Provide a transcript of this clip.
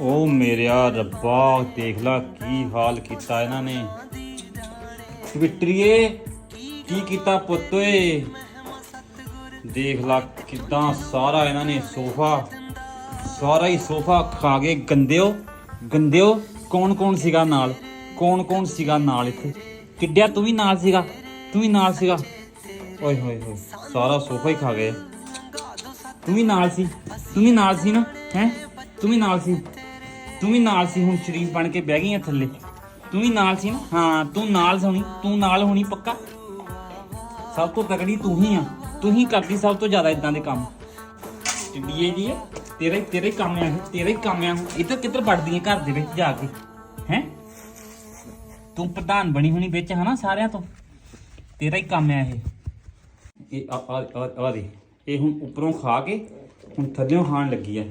ਉਹ ਮੇਰਿਆ ਰੱਬਾ, ਦੇਖ ਲਾ ਕੀ ਹਾਲ ਕੀਤਾ ਇਹਨਾਂ ਨੇ। ਵਿਟਰੀਏ ਕੀ ਕੀਤਾ ਪੁੱਤ ਓਏ? ਦੇਖ ਲਾ ਕਿਦਾਂ ਸਾਰਾ ਇਹਨਾਂ ਨੇ ਸੋਫਾ, ਸਾਰਾ ਹੀ ਸੋਫਾ ਖਾ ਕੇ ਗੰਦਿਓ ਗੰਦਿਓ ਕੌਣ ਕੌਣ ਸੀਗਾ ਨਾਲ? ਕੌਣ ਕੌਣ ਸੀਗਾ ਨਾਲ ਇੱਥੇ? ਕਿੱਡਿਆ ਤੂੰ ਵੀ ਨਾਲ ਸੀਗਾ? ਤੂੰ ਵੀ ਨਾਲ ਸੀਗਾ? ਓਏ ਹੋਏ ਹੋਏ, ਸਾਰਾ ਸੋਫਾ ਹੀ ਖਾ ਗਏ। ਤੂੰ ਵੀ ਨਾਲ ਸੀ, ਤੂੰ ਵੀ ਨਾਲ ਸੀ ਨਾ, ਹੈ? ਤੂੰ ਵੀ ਨਾਲ ਸੀ। ਤੂੰ ਵੀ ਨਾਲ ਸੀ, ਹੁਣ ਸ਼ਰੀਫ ਬਣ ਕੇ ਬਹਿ ਗਈ ਆ ਥੱਲੇ। ਤੂੰ ਵੀ ਨਾਲ ਸੀ ਨਾ? ਹਾਂ, ਤੂੰ ਨਾਲ ਹੋਣੀ, ਤੂੰ ਨਾਲ ਹੋਣੀ ਪੱਕਾ। ਸਭ ਤੋਂ ਤਗੜੀ ਤੂੰ ਹੀ ਆ। ਤੂੰ ਹੀ ਕਰਦੀ ਸਭ ਤੋਂ ਜ਼ਿਆਦਾ ਇਦਾਂ ਦੇ ਕੰਮ। ਟਿੱਡੀਏ ਜੀ, ਤੇਰਾ ਹੀ ਤੇਰਾ ਹੀ ਕੰਮ ਆ ਇਹ ਤੇਰਾ ਹੀ ਕੰਮ ਆ। ਇੱਧਰ ਕਿੱਧਰ ਵੜਦੀ ਹੈ ਘਰ ਦੇ ਵਿੱਚ ਜਾ ਕੇ? ਹੈ? ਤੂੰ ਪ੍ਰਧਾਨ ਬਣੀ ਹੋਣੀ ਵਿੱਚ ਹਨਾ ਸਾਰਿਆਂ ਤੋਂ? ਤੇਰਾ ਹੀ ਕੰਮ ਆ ਇਹ। ਇਹ ਆ ਆ, ਆ- ਦੇ ਇਹ ਹੁਣ ਉੱਪਰੋਂ ਖਾ ਕੇ ਹੁਣ ਥੱਲੇੋਂ ਖਾਣ ਲੱਗੀ ਆ।